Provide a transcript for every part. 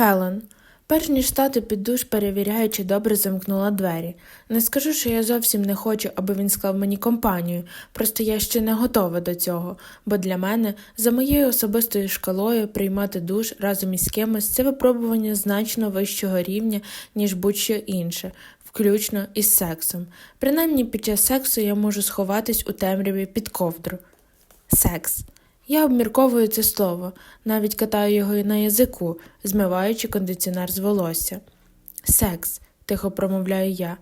Фелон. Перш ніж стати під душ, перевіряю, чи добре замкнула двері. Не скажу, що я зовсім не хочу, аби він склав мені компанію, просто я ще не готова до цього, бо для мене, за моєю особистою шкалою, приймати душ разом із кимось це випробування значно вищого рівня, ніж будь-що інше, включно із сексом. Принаймні під час сексу я можу сховатись у темряві під ковдру. Секс. Я обмірковую це слово, навіть катаю його на язику, змиваючи кондиціонер з волосся. Секс, тихо промовляю я.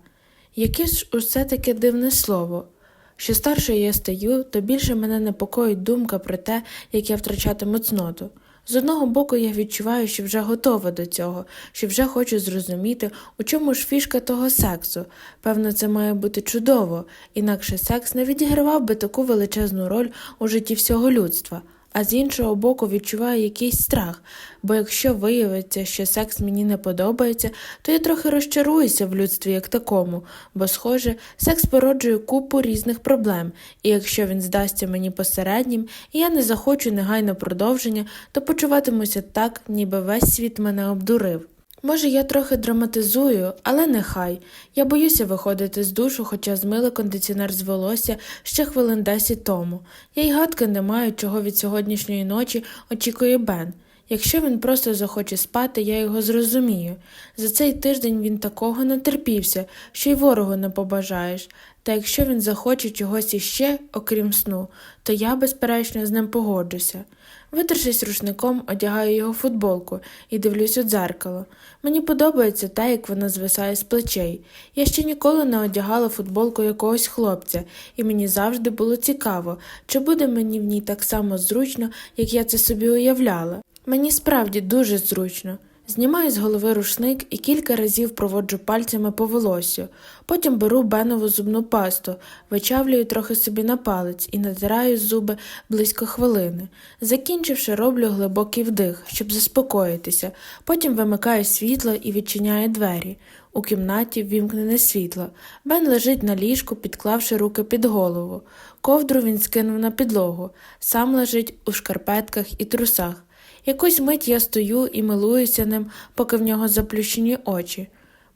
Яке ж усе таке дивне слово. Що старше я стаю, то більше мене непокоїть думка про те, як я втрачатиму цноту. З одного боку, я відчуваю, що вже готова до цього, що вже хочу зрозуміти, у чому ж фішка того сексу. Певно, це має бути чудово, інакше секс не відігравав би таку величезну роль у житті всього людства. А з іншого боку, відчуваю якийсь страх, бо якщо виявиться, що секс мені не подобається, то я трохи розчаруюся в людстві як такому, бо, схоже, секс породжує купу різних проблем, і якщо він здасться мені посереднім, і я не захочу негайно продовження, то почуватимуся так, ніби весь світ мене обдурив. Може, я трохи драматизую, але нехай. Я боюся виходити з душу, хоча змила кондиціонер з волосся ще хвилин десять тому. Я й гадки не маю, чого від сьогоднішньої ночі очікує Бен. Якщо він просто захоче спати, я його зрозумію. За цей тиждень він такого натерпівся, що й ворогу не побажаєш. Та якщо він захоче чогось іще, окрім сну, то я, безперечно, з ним погоджуся. Витершись рушником, одягаю його футболку і дивлюсь у дзеркало. Мені подобається те, як вона звисає з плечей. Я ще ніколи не одягала футболку якогось хлопця, і мені завжди було цікаво, чи буде мені в ній так само зручно, як я це собі уявляла. Мені справді дуже зручно. Знімаю з голови рушник і кілька разів проводжу пальцями по волосю. Потім беру бенову зубну пасту, вичавлюю трохи собі на палець і натираю зуби близько хвилини. Закінчивши, роблю глибокий вдих, щоб заспокоїтися. Потім вимикаю світло і відчиняю двері. У кімнаті ввімкнене світло. Бен лежить на ліжку, підклавши руки під голову. Ковдру він скинув на підлогу, сам лежить у шкарпетках і трусах. Якусь мить я стою і милуюся ним, поки в нього заплющені очі.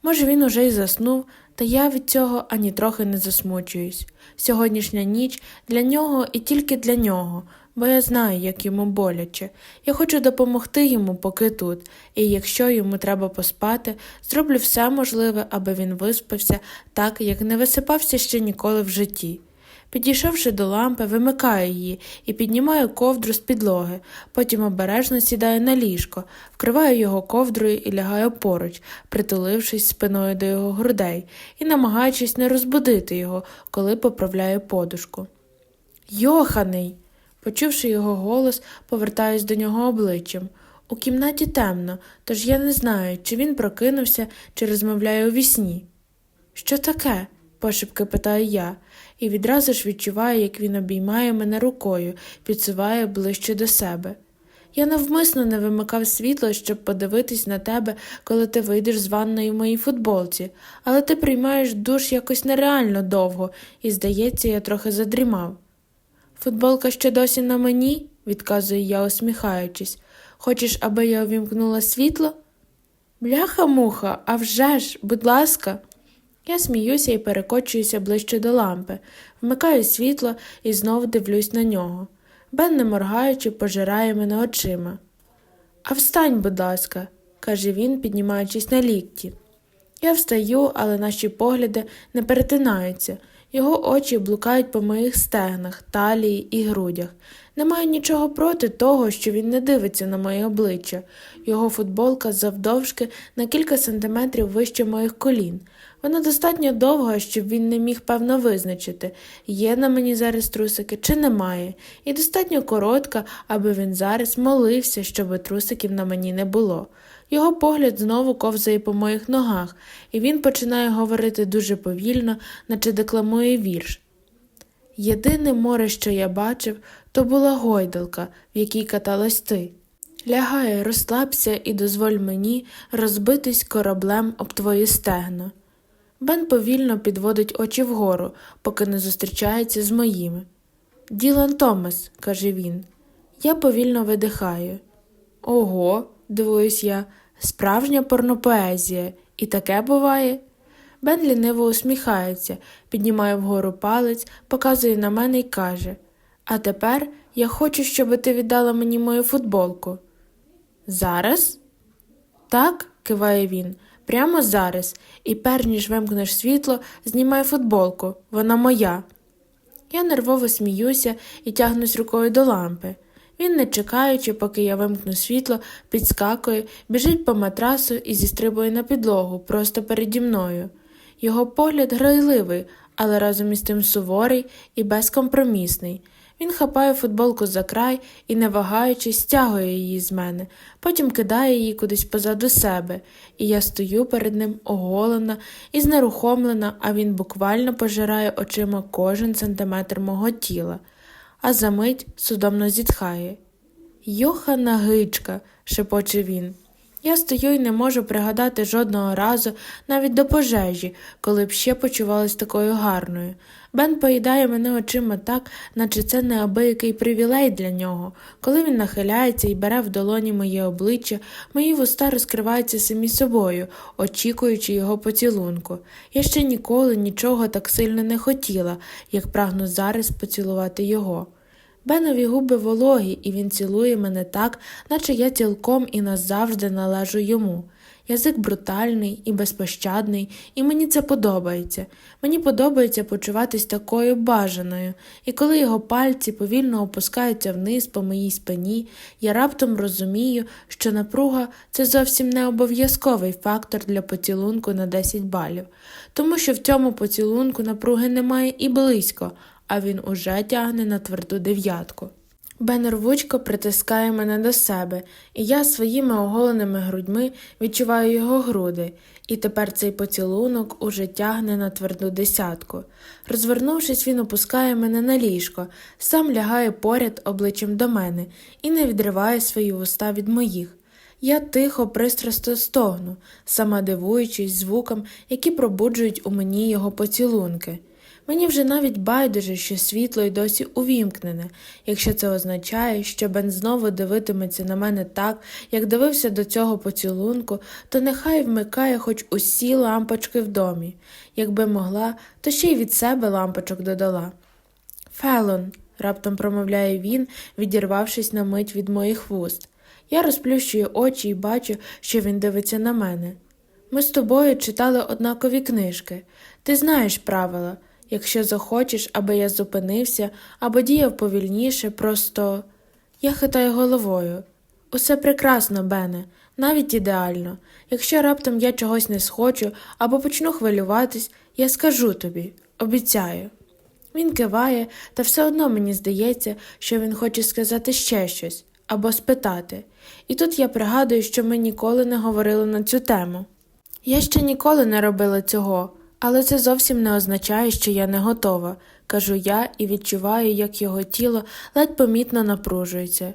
Може, він уже й заснув, та я від цього ані трохи не засмучуюсь. Сьогоднішня ніч для нього і тільки для нього, бо я знаю, як йому боляче. Я хочу допомогти йому, поки тут, і якщо йому треба поспати, зроблю все можливе, аби він виспався так, як не висипався ще ніколи в житті. Підійшовши до лампи, вимикаю її і піднімаю ковдру з підлоги, потім обережно сідаю на ліжко, вкриваю його ковдрою і лягаю поруч, притулившись спиною до його грудей і намагаючись не розбудити його, коли поправляю подушку. Йоханий. Почувши його голос, повертаюсь до нього обличчям. У кімнаті темно, тож я не знаю, чи він прокинувся, чи розмовляє у вісні. Що таке? пошепки питаю я, і відразу ж відчуваю, як він обіймає мене рукою, підсуває ближче до себе. Я навмисно не вимикав світло, щоб подивитись на тебе, коли ти вийдеш з ванної в моїй футболці, але ти приймаєш душ якось нереально довго, і, здається, я трохи задрімав. Футболка ще досі на мені, відказую я, усміхаючись. Хочеш, аби я увімкнула світло? Бляха муха, а вже ж, будь ласка. Я сміюся і перекочуюся ближче до лампи, вмикаю світло і знову дивлюсь на нього. Бен, не моргаючи, пожирає мене очима. А встань, будь ласка, каже він, піднімаючись на лікті. Я встаю, але наші погляди не перетинаються. Його очі блукають по моїх стегнах, талії і грудях. Не маю нічого проти того, що він не дивиться на моє обличчя. Його футболка завдовжки на кілька сантиметрів вище моїх колін. Вона достатньо довга, щоб він не міг певно визначити, є на мені зараз трусики чи немає, і достатньо коротка, аби він зараз молився, щоб трусиків на мені не було. Його погляд знову ковзає по моїх ногах, і він починає говорити дуже повільно, наче декламує вірш. Єдине море, що я бачив, то була гойдалка, в якій каталась ти. Лягай, розслабся і дозволь мені розбитись кораблем об твої стегна. Бен повільно підводить очі вгору, поки не зустрічається з моїми. Ділан Томас, каже він. Я повільно видихаю. Ого, дивуюсь я, справжня порнопоезія. І таке буває. Бен ліниво усміхається, піднімає вгору палець, показує на мене і каже: А тепер я хочу, щоб ти віддала мені мою футболку. Зараз? Так, киває він, прямо зараз, і перш ніж вимкнеш світло, знімай футболку, вона моя. Я нервово сміюся і тягнусь рукою до лампи. Він, не чекаючи, поки я вимкну світло, підскакує, біжить по матрасу і зістрибує на підлогу просто переді мною. Його погляд грайливий, але разом із тим суворий і безкомпромісний. Він хапає футболку за край і, не вагаючись, стягує її з мене, потім кидає її кудись позаду себе, і я стою перед ним оголена і знерухомлена, а він буквально пожирає очима кожен сантиметр мого тіла, а за мить судомно зітхає. Йохана гичка, шепоче він. Я стою і не можу пригадати жодного разу навіть до пожежі, коли б ще почувалась такою гарною. Бен поїдає мене очима так, наче це неабиякий привілей для нього. Коли він нахиляється і бере в долоні моє обличчя, мої вуста розкриваються самі собою, очікуючи його поцілунку. Я ще ніколи нічого так сильно не хотіла, як прагну зараз поцілувати його. Бенові губи вологі, і він цілує мене так, наче я цілком і назавжди належу йому. Язик брутальний і безпощадний, і мені це подобається. Мені подобається почуватись такою бажаною, і коли його пальці повільно опускаються вниз по моїй спині, я раптом розумію, що напруга це зовсім не обов'язковий фактор для поцілунку на 10 балів, тому що в цьому поцілунку напруги немає і близько, а він уже тягне на тверду дев'ятку. Бен рвучко притискає мене до себе, і я своїми оголеними грудьми відчуваю його груди, і тепер цей поцілунок уже тягне на тверду десятку. Розвернувшись, він опускає мене на ліжко, сам лягає поряд обличчям до мене і не відриває свої вуста від моїх. Я тихо, пристрасто стогну, сама дивуючись звукам, які пробуджують у мені його поцілунки. Мені вже навіть байдуже, що світло й досі увімкнене, якщо це означає, що Бен знову дивитиметься на мене так, як дивився до цього поцілунку, то нехай вмикає хоч усі лампочки в домі. Якби могла, то ще й від себе лампочок додала. Фелон, раптом промовляє він, відірвавшись на мить від моїх вуст. Я розплющую очі і бачу, що він дивиться на мене. Ми з тобою читали однакові книжки. Ти знаєш правила. Якщо захочеш, аби я зупинився або діяв повільніше, просто я хитаю головою. Усе прекрасно, Бене, навіть ідеально. Якщо раптом я чогось не схочу або почну хвилюватись, я скажу тобі, обіцяю. Він киває, та все одно мені здається, що він хоче сказати ще щось або спитати. І тут я пригадую, що ми ніколи не говорили на цю тему. Я ще ніколи не робила цього. Але це зовсім не означає, що я не готова, кажу я і відчуваю, як його тіло ледь помітно напружується.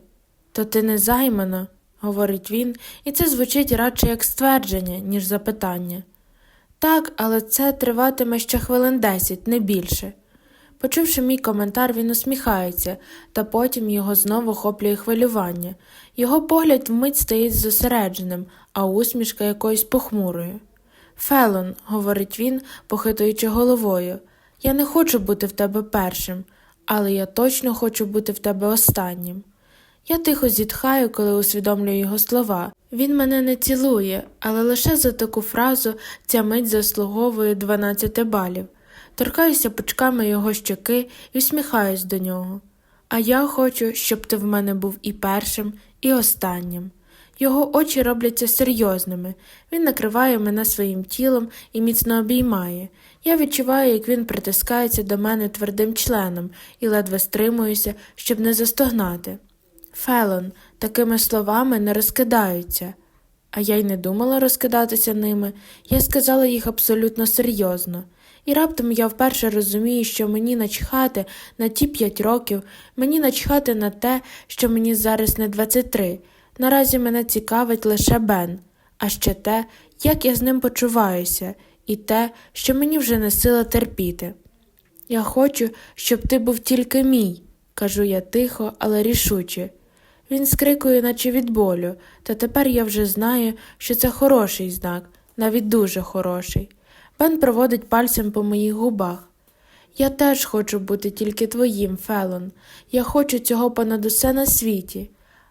То ти не займана, говорить він, і це звучить радше як ствердження, ніж запитання. Так, але це триватиме ще хвилин десять, не більше. Почувши мій коментар, він усміхається, та потім його знову хоплює хвилювання. Його погляд вмить стає зосередженим, а усмішка якоюсь похмурою. Фелон, говорить він, похитуючи головою, я не хочу бути в тебе першим, але я точно хочу бути в тебе останнім. Я тихо зітхаю, коли усвідомлюю його слова. Він мене не цілує, але лише за таку фразу ця мить заслуговує 12 балів. Торкаюся пучками його щоки і всміхаюсь до нього. А я хочу, щоб ти в мене був і першим, і останнім. Його очі робляться серйозними. Він накриває мене своїм тілом і міцно обіймає. Я відчуваю, як він притискається до мене твердим членом і ледве стримуюся, щоб не застогнати. Фелон, такими словами не розкидаються. А я й не думала розкидатися ними, я сказала їх абсолютно серйозно. І раптом я вперше розумію, що мені начхати на ті п'ять років, мені начхати на те, що мені зараз не 23. Наразі мене цікавить лише Бен, а ще те, як я з ним почуваюся, і те, що мені вже не сила терпіти. Я хочу, щоб ти був тільки мій, кажу я тихо, але рішуче. Він скрикує, наче від болю, та тепер я вже знаю, що це хороший знак, навіть дуже хороший. Бен проводить пальцем по моїх губах. Я теж хочу бути тільки твоїм, Фелон. Я хочу цього понад усе на світі.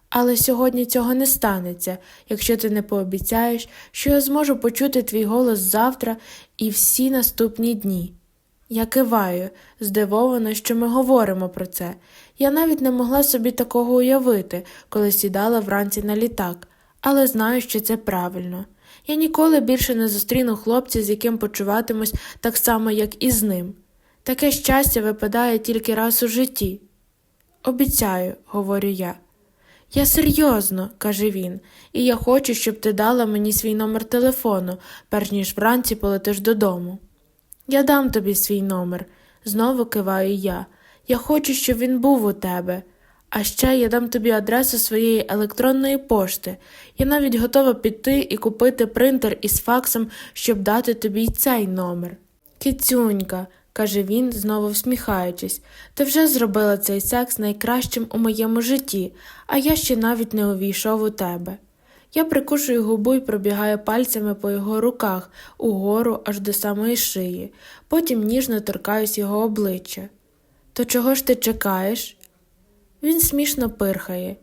Але сьогодні цього не станеться, якщо ти не пообіцяєш, що я зможу почути твій голос завтра і всі наступні дні. Я киваю, здивована, що ми говоримо про це. Я навіть не могла собі такого уявити, коли сідала вранці на літак, але знаю, що це правильно. Я ніколи більше не зустріну хлопця, з яким почуватимусь так само, як і з ним. Таке щастя випадає тільки раз у житті. Обіцяю, говорю я. Я серйозно, каже він, і я хочу, щоб ти дала мені свій номер телефону, перш ніж вранці полетиш додому. Я дам тобі свій номер, знову киваю я. Я хочу, щоб він був у тебе. А ще я дам тобі адресу своєї електронної пошти. Я навіть готова піти і купити принтер із факсом, щоб дати тобі цей номер. Кицюнька, каже він, знову всміхаючись, ти вже зробила цей секс найкращим у моєму житті, а я ще навіть не увійшов у тебе. Я прикушую губу і пробігаю пальцями по його руках угору аж до самої шиї, потім ніжно торкаюсь його обличчя. То чого ж ти чекаєш? Він смішно пирхає.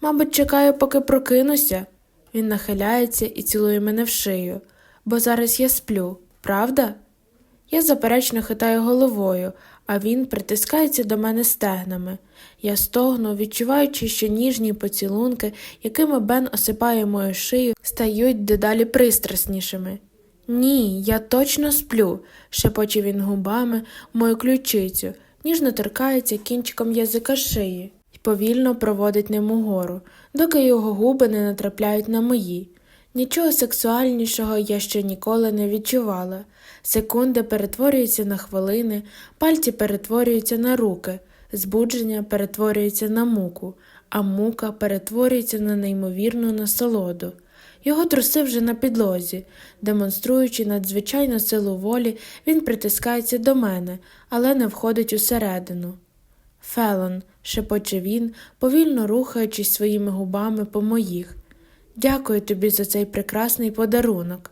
Мабуть, чекаю, поки прокинуся. Він нахиляється і цілує мене в шию, бо зараз я сплю, правда? Я заперечно хитаю головою, а він притискається до мене стегнами. Я стогну, відчуваючи, що ніжні поцілунки, якими Бен осипає мою шию, стають дедалі пристраснішими. Ні, я точно сплю, шепоче він губами мою ключицю, ніжно торкається кінчиком язика шиї і повільно проводить ним угору, доки його губи не натрапляють на мої. Нічого сексуальнішого я ще ніколи не відчувала. Секунди перетворюються на хвилини, пальці перетворюються на руки, збудження перетворюється на муку, а мука перетворюється на неймовірну насолоду. Його труси вже на підлозі. Демонструючи надзвичайну силу волі, він притискається до мене, але не входить усередину. Фелон, шепоче він, повільно рухаючись своїми губами по моїх. Дякую тобі за цей прекрасний подарунок.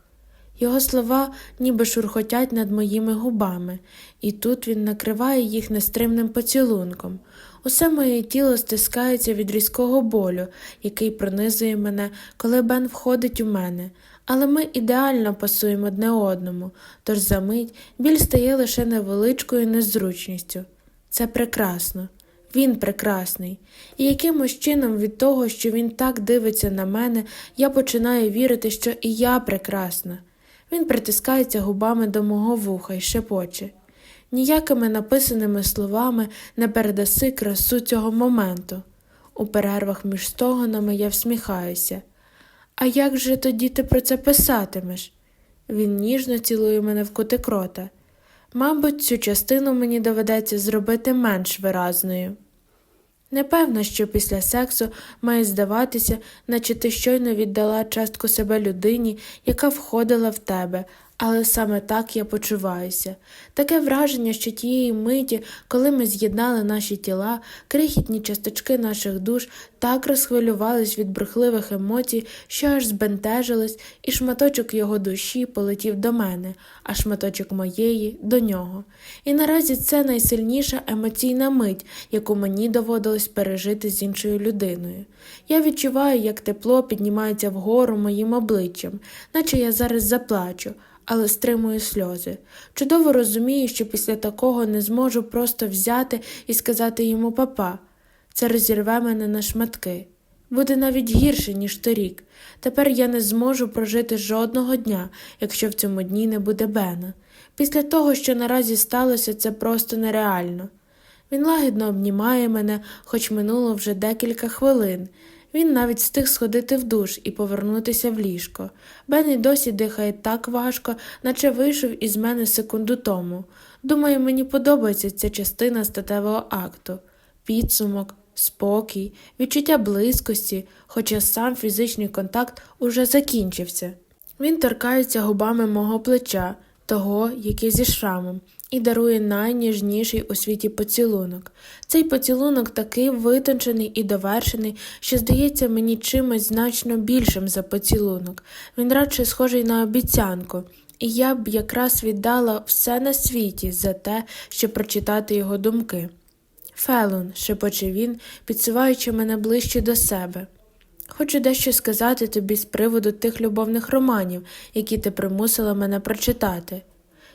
Його слова ніби шурхотять над моїми губами, і тут він накриває їх нестримним поцілунком. Усе моє тіло стискається від різкого болю, який пронизує мене, коли Бен входить у мене, але ми ідеально пасуємо одне одному, тож за мить біль стає лише невеличкою незручністю. Це прекрасно. Він прекрасний, і якимось чином від того, що він так дивиться на мене, я починаю вірити, що і я прекрасна. Він притискається губами до мого вуха і шепоче. Ніякими написаними словами не передаси красу цього моменту. У перервах між стогонами я всміхаюся. А як же тоді ти про це писатимеш? Він ніжно цілує мене в кутик рота. Мабуть, цю частину мені доведеться зробити менш виразною. Непевно, що після сексу має здаватися, наче ти щойно віддала частку себе людині, яка входила в тебе, але саме так я почуваюся. Таке враження, що тієї миті, коли ми з'єднали наші тіла, крихітні часточки наших душ так розхвилювались від брехливих емоцій, що аж збентежились, і шматочок його душі полетів до мене, а шматочок моєї до нього. І наразі це найсильніша емоційна мить, яку мені доводилось пережити з іншою людиною. Я відчуваю, як тепло піднімається вгору моїм обличчям, наче я зараз заплачу але стримую сльози. Чудово розумію, що після такого не зможу просто взяти і сказати йому папа. Це розірве мене на шматки. Буде навіть гірше, ніж торік. Тепер я не зможу прожити жодного дня, якщо в цьому дні не буде Бена. Після того, що наразі сталося, це просто нереально. Він лагідно обнімає мене, хоч минуло вже декілька хвилин. Він навіть встиг сходити в душ і повернутися в ліжко. Бен і досі дихає так важко, наче вийшов із мене секунду тому. Думаю, мені подобається ця частина статевого акту підсумок, спокій, відчуття близькості, хоча сам фізичний контакт уже закінчився. Він торкається губами мого плеча, того, який зі шрамом, і дарує найніжніший у світі поцілунок. Цей поцілунок такий витончений і довершений, що здається мені чимось значно більшим за поцілунок. Він радше схожий на обіцянку. І я б якраз віддала все на світі за те, щоб прочитати його думки. Фелон, шепоче він, підсуваючи мене ближче до себе. Хочу дещо сказати тобі з приводу тих любовних романів, які ти примусила мене прочитати.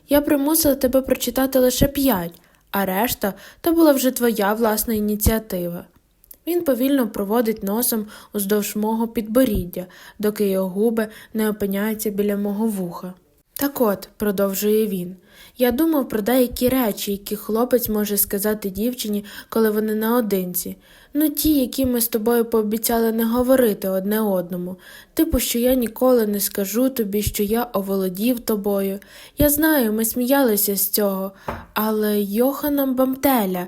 Я примусила тебе прочитати лише п'ять, а решта то була вже твоя власна ініціатива. Він повільно проводить носом уздовж мого підборіддя, доки його губи не опиняються біля мого вуха. Так от, продовжує він, я думав про деякі речі, які хлопець може сказати дівчині, коли вони наодинці. Ну ті, які ми з тобою пообіцяли не говорити одне одному. Типу, що я ніколи не скажу тобі, що я оволодів тобою. Я знаю, ми сміялися з цього, але Йохана Бамтеля.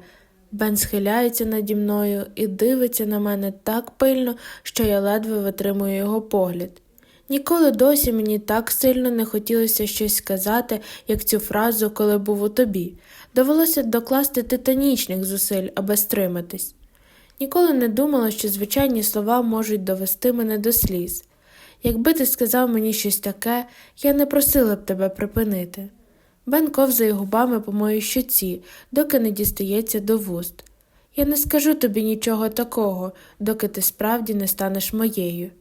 Бен схиляється наді мною і дивиться на мене так пильно, що я ледве витримую його погляд. Ніколи досі мені так сильно не хотілося щось сказати, як цю фразу, коли був у тобі. Довелося докласти титанічних зусиль, аби стриматись. Ніколи не думала, що звичайні слова можуть довести мене до сліз. Якби ти сказав мені щось таке, я не просила б тебе припинити. Бен ковзає губами по моїй щоці, доки не дістається до вуст. Я не скажу тобі нічого такого, доки ти справді не станеш моєю.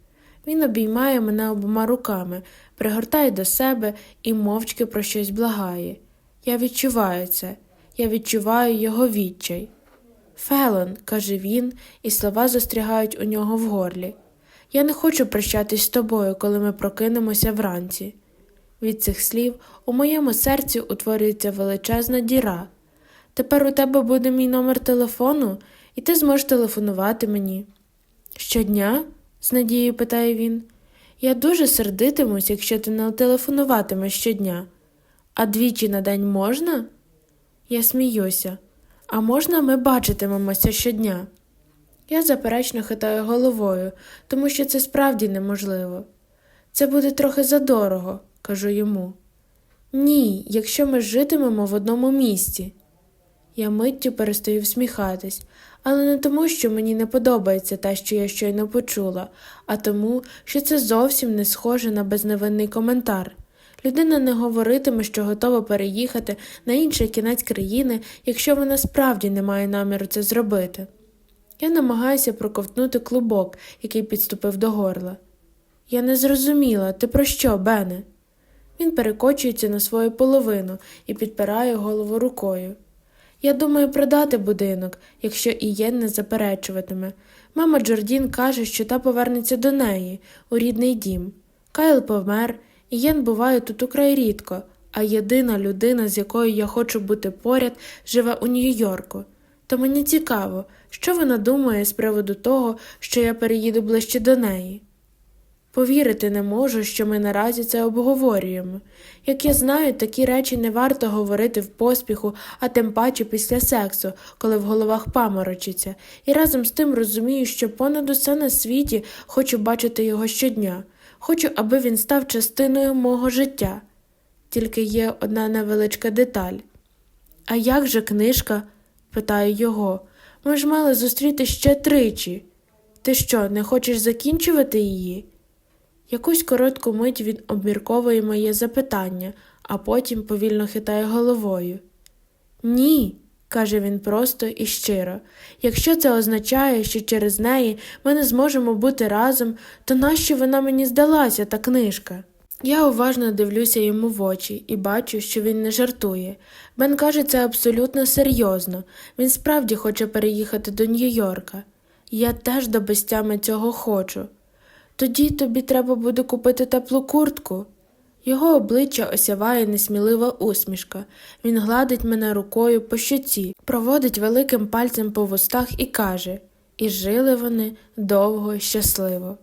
Він обіймає мене обома руками, пригортає до себе і мовчки про щось благає. Я відчуваю це, я відчуваю його відчай. Фелон, каже він, і слова застрягають у нього в горлі. Я не хочу прощатись з тобою, коли ми прокинемося вранці. Від цих слів у моєму серці утворюється величезна діра. Тепер у тебе буде мій номер телефону, і ти зможеш телефонувати мені. Щодня? з надією питає він. Я дуже сердитимусь, якщо ти не телефонуватимеш щодня. А двічі на день можна? Я сміюся. А можна ми бачитимемося щодня? Я заперечно хитаю головою, тому що це справді неможливо. Це буде трохи задорого, кажу йому. Ні, якщо ми житимемо в одному місці. Я миттю перестаю всміхатись, але не тому, що мені не подобається те, що я щойно почула, а тому, що це зовсім не схоже на безневинний коментар. Людина не говоритиме, що готова переїхати на інший кінець країни, якщо вона справді не має наміру це зробити. Я намагаюся проковтнути клубок, який підступив до горла. Я не зрозуміла, ти про що, Бене? Він перекочується на свою половину і підпирає голову рукою. Я думаю продати будинок, якщо Ієн не заперечуватиме. Мама Джордін каже, що та повернеться до неї, у рідний дім. Кайл помер, Ієн буває тут украй рідко, а єдина людина, з якою я хочу бути поряд, живе у Нью-Йорку. То мені цікаво, що вона думає з приводу того, що я переїду ближче до неї. Повірити не можу, що ми наразі це обговорюємо. Як я знаю, такі речі не варто говорити в поспіху, а тим паче після сексу, коли в головах паморочиться, і разом з тим розумію, що понад усе на світі хочу бачити його щодня, хочу, аби він став частиною мого життя. Тільки є одна невеличка деталь. А як же книжка? питаю його. Ми ж мали зустріти ще тричі. Ти що, не хочеш закінчувати її? Якусь коротку мить він обмірковує моє запитання, а потім повільно хитає головою. Ні, каже він просто і щиро. Якщо це означає, що через неї ми не зможемо бути разом, то нащо вона мені здалася, та книжка? Я уважно дивлюся йому в очі і бачу, що він не жартує. Бен каже це абсолютно серйозно. Він справді хоче переїхати до Нью-Йорка. Я теж до безтями цього хочу. Тоді тобі треба буде купити теплу куртку. Його обличчя осяває несмілива усмішка. Він гладить мене рукою по щоці, проводить великим пальцем по вустах і каже І жили вони довго щасливо.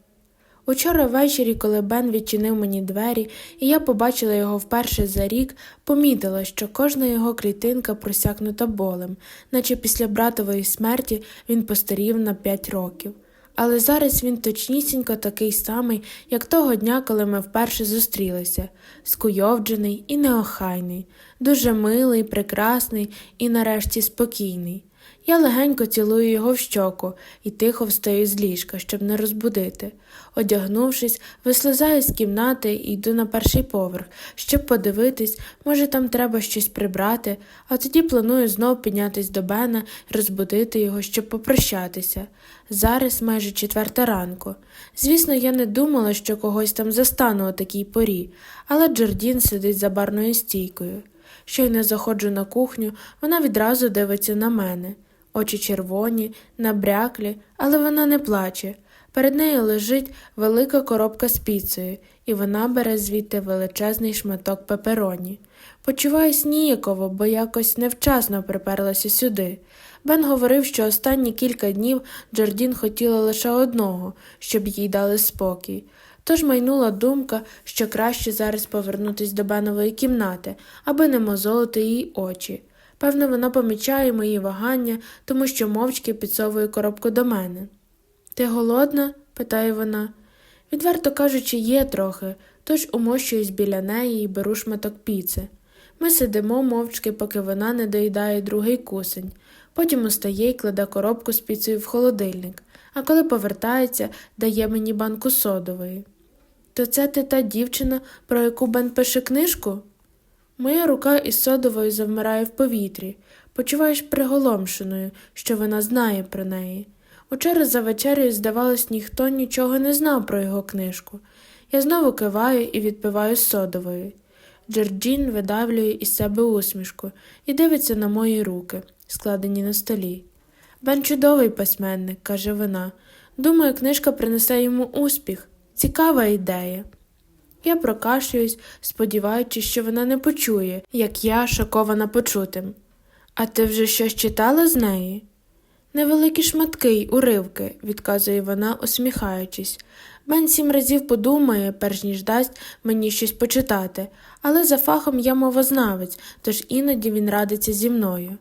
Учора ввечері, коли Бен відчинив мені двері, і я побачила його вперше за рік, помітила, що кожна його клітинка просякнута болем, наче після братової смерті він постарів на п'ять років. Але зараз він точнісінько такий самий, як того дня, коли ми вперше зустрілися, скуйовджений і неохайний, дуже милий, прекрасний і нарешті спокійний. Я легенько цілую його в щоку і тихо встаю з ліжка, щоб не розбудити. Одягнувшись, вислизаю з кімнати і йду на перший поверх, щоб подивитись, може там треба щось прибрати, а тоді планую знов піднятись до Бена і розбудити його, щоб попрощатися. Зараз майже четверта ранку. Звісно, я не думала, що когось там застану о такій порі, але Джордін сидить за барною стійкою. Щойно заходжу на кухню, вона відразу дивиться на мене. Очі червоні, набряклі, але вона не плаче. Перед нею лежить велика коробка з піцею, і вона бере звідти величезний шматок пепероні. Почуваюсь ніяково, бо якось невчасно приперлася сюди. Бен говорив, що останні кілька днів Джордін хотіла лише одного, щоб їй дали спокій. Тож майнула думка, що краще зараз повернутись до Бенової кімнати, аби не мозолити їй очі. Певно, вона помічає мої вагання, тому що мовчки підсовує коробку до мене. Ти голодна? питає вона. Відверто кажучи, є трохи, тож умощуюсь біля неї і беру шматок піци. Ми сидимо мовчки, поки вона не доїдає другий кусень. Потім устає і кладе коробку з піцею в холодильник, а коли повертається, дає мені банку содової. То це ти та дівчина, про яку Бен пише книжку? Моя рука із содовою завмирає в повітрі. Почуваєш приголомшеною, що вона знає про неї. Учора за вечерею, здавалось, ніхто нічого не знав про його книжку. Я знову киваю і відпиваю з содової. Джорджін видавлює із себе усмішку і дивиться на мої руки, складені на столі. Бен чудовий письменник, каже вона. Думаю, книжка принесе йому успіх. Цікава ідея. Я прокашлююсь, сподіваючись, що вона не почує, як я шокована почутим. А ти вже щось читала з неї? Невеликі шматки й уривки, відказує вона, усміхаючись. Бен сім разів подумає, перш ніж дасть мені щось почитати, але за фахом я мовознавець, тож іноді він радиться зі мною.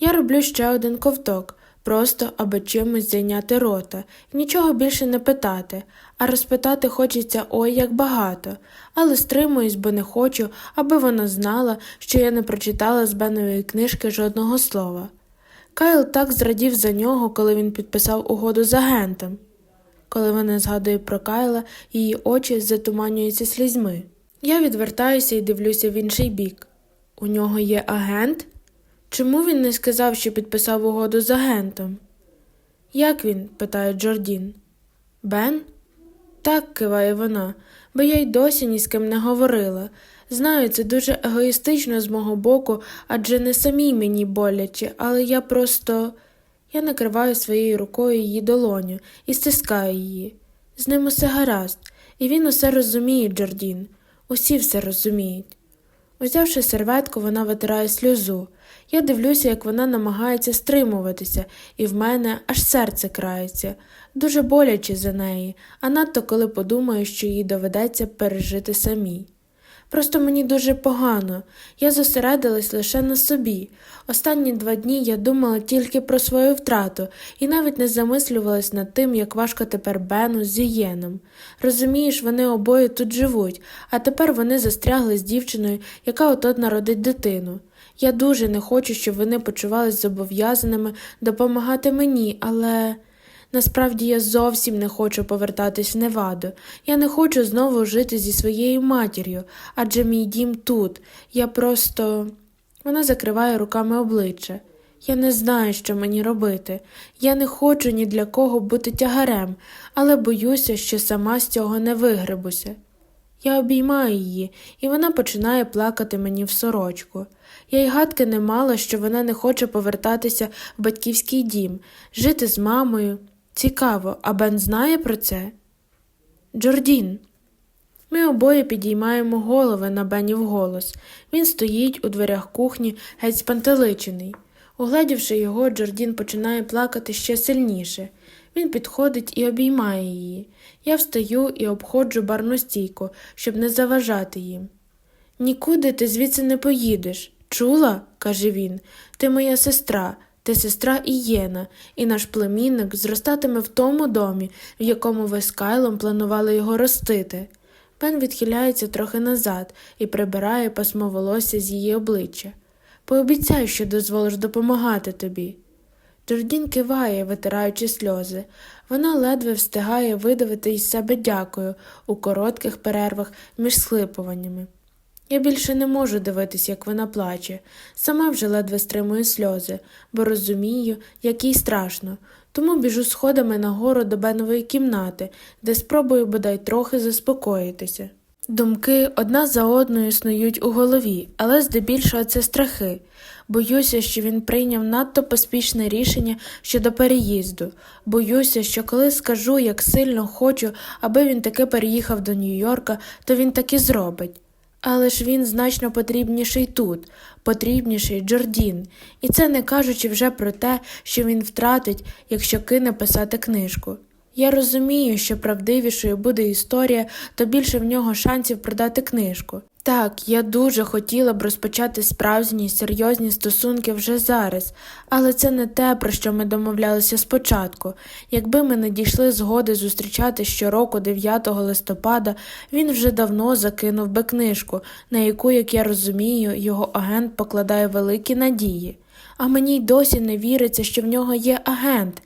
Я роблю ще один ковток, просто аби чимось зайняти рота, нічого більше не питати, а розпитати хочеться ой як багато, але стримуюсь, бо не хочу, аби вона знала, що я не прочитала з Бенової книжки жодного слова. Кайл так зрадів за нього, коли він підписав угоду з агентом. Коли вона згадує про Кайла, її очі затуманюються слізьми. Я відвертаюся і дивлюся в інший бік. У нього є агент? Чому він не сказав, що підписав угоду з агентом? Як він? питає Джордін. Бен? Так, киває вона, бо я й досі ні з ким не говорила. Знаю, це дуже егоїстично з мого боку, адже не самій мені боляче, але я просто. Я накриваю своєю рукою її долоню і стискаю її. З ним усе гаразд, і він усе розуміє, Джордін. Усі все розуміють. Узявши серветку, вона витирає сльозу. Я дивлюся, як вона намагається стримуватися, і в мене аж серце крається, дуже боляче за неї, а надто коли подумаю, що їй доведеться пережити самій. Просто мені дуже погано, я зосередилась лише на собі. Останні два дні я думала тільки про свою втрату і навіть не замислювалась над тим, як важко тепер Бену з Зієном. Розумієш, вони обоє тут живуть, а тепер вони застрягли з дівчиною, яка отот народить дитину. Я дуже не хочу, щоб вони почувались зобов'язаними допомагати мені, але. Насправді я зовсім не хочу повертатись в Неваду. Я не хочу знову жити зі своєю матір'ю, адже мій дім тут. Я просто. Вона закриває руками обличчя. Я не знаю, що мені робити. Я не хочу ні для кого бути тягарем, але боюся, що сама з цього не вигребуся. Я обіймаю її, і вона починає плакати мені в сорочку. Я й гадки не мала, що вона не хоче повертатися в батьківський дім, жити з мамою. Цікаво, а Бен знає про це? Джордін. Ми обоє підіймаємо голови на Бенів голос. Він стоїть у дверях кухні, геть спантеличений. Угледівши його, Джордін починає плакати ще сильніше. Він підходить і обіймає її. Я встаю і обходжу барну стійку, щоб не заважати їм. Нікуди ти звідси не поїдеш. Чула? каже він. Ти моя сестра, Ти сестра Ієна, і наш племінник зростатиме в тому домі, в якому ви з Кайлом планували його ростити. Бен відхиляється трохи назад і прибирає пасмо волосся з її обличчя. Пообіцяй, що дозволиш допомагати тобі. Джордін киває, витираючи сльози. Вона ледве встигає видавити із себе дякую у коротких перервах між схлипуваннями. Я більше не можу дивитись, як вона плаче, сама вже ледве стримую сльози, бо розумію, як їй страшно, тому біжу сходами нагору до Бенової кімнати, де спробую бодай трохи заспокоїтися. Думки одна за одною снують у голові, але здебільшого це страхи. Боюся, що він прийняв надто поспішне рішення щодо переїзду. Боюся, що коли скажу, як сильно хочу, аби він таки переїхав до Нью-Йорка, то він таки зробить. Але ж він значно потрібніший тут, потрібніший Джордін, і це не кажучи вже про те, що він втратить, якщо кине писати книжку. Я розумію, що правдивішою буде історія, то більше в нього шансів продати книжку. Так, я дуже хотіла б розпочати справжні серйозні стосунки вже зараз, але це не те, про що ми домовлялися спочатку. Якби ми не дійшли згоди зустрічати щороку 9 листопада, він вже давно закинув би книжку, на яку, як я розумію, його агент покладає великі надії. А мені й досі не віриться, що в нього є агент.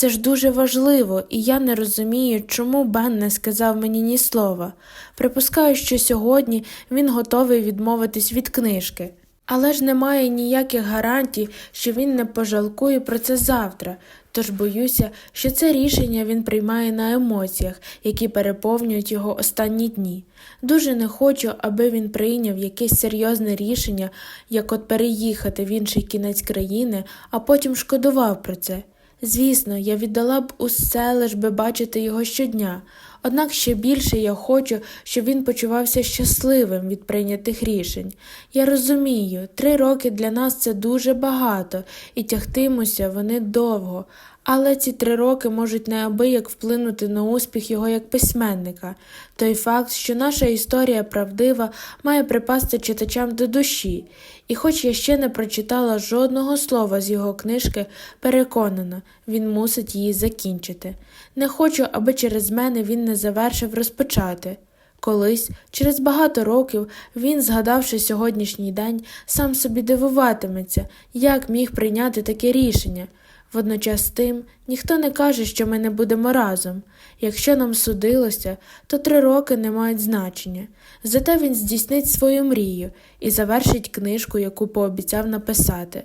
Це ж дуже важливо, і я не розумію, чому Бен не сказав мені ні слова. Припускаю, що сьогодні він готовий відмовитись від книжки. Але ж немає ніяких гарантій, що він не пожалкує про це завтра, тож боюся, що це рішення він приймає на емоціях, які переповнюють його останні дні. Дуже не хочу, аби він прийняв якесь серйозне рішення, як от переїхати в інший кінець країни, а потім шкодував про це. Звісно, я віддала б усе, лиш би бачити його щодня, однак ще більше я хочу, щоб він почувався щасливим від прийнятих рішень. Я розумію, три роки для нас це дуже багато, і тягтимуся вони довго, але ці три роки можуть неабияк вплинути на успіх його як письменника. Той факт, що наша історія правдива, має припасти читачам до душі, і хоч я ще не прочитала жодного слова з його книжки, переконана, він мусить її закінчити. Не хочу, аби через мене він не завершив розпочати. Колись, через багато років, він, згадавши сьогоднішній день, сам собі дивуватиметься, як міг прийняти таке рішення. Водночас тим ніхто не каже, що ми не будемо разом. Якщо нам судилося, то три роки не мають значення. Зате він здійснить свою мрію і завершить книжку, яку пообіцяв написати.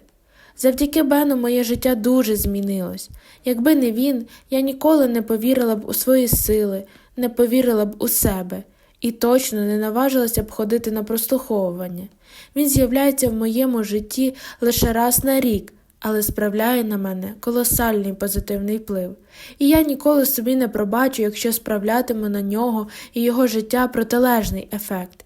Завдяки Бену моє життя дуже змінилось. Якби не він, я ніколи не повірила б у свої сили, не повірила б у себе і точно не наважилася б ходити на прослуховування. Він з'являється в моєму житті лише раз на рік, але справляє на мене колосальний позитивний вплив, і я ніколи собі не пробачу, якщо справлятиму на нього і його життя протилежний ефект.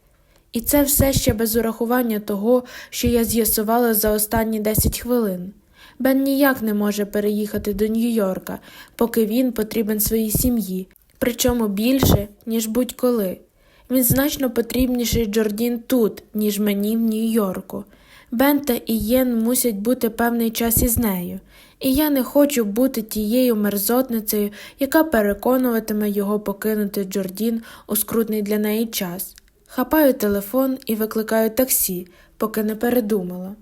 І це все ще без урахування того, що я з'ясувала за останні 10 хвилин. Бен ніяк не може переїхати до Нью-Йорка, поки він потрібен своїй сім'ї, причому більше, ніж будь-коли. Він значно потрібніший Джордін тут, ніж мені в Нью-Йорку. Бен і Єн мусять бути певний час із нею, і я не хочу бути тією мерзотницею, яка переконуватиме його покинути Джордін у скрутний для неї час. Хапаю телефон і викликаю таксі, поки не передумала.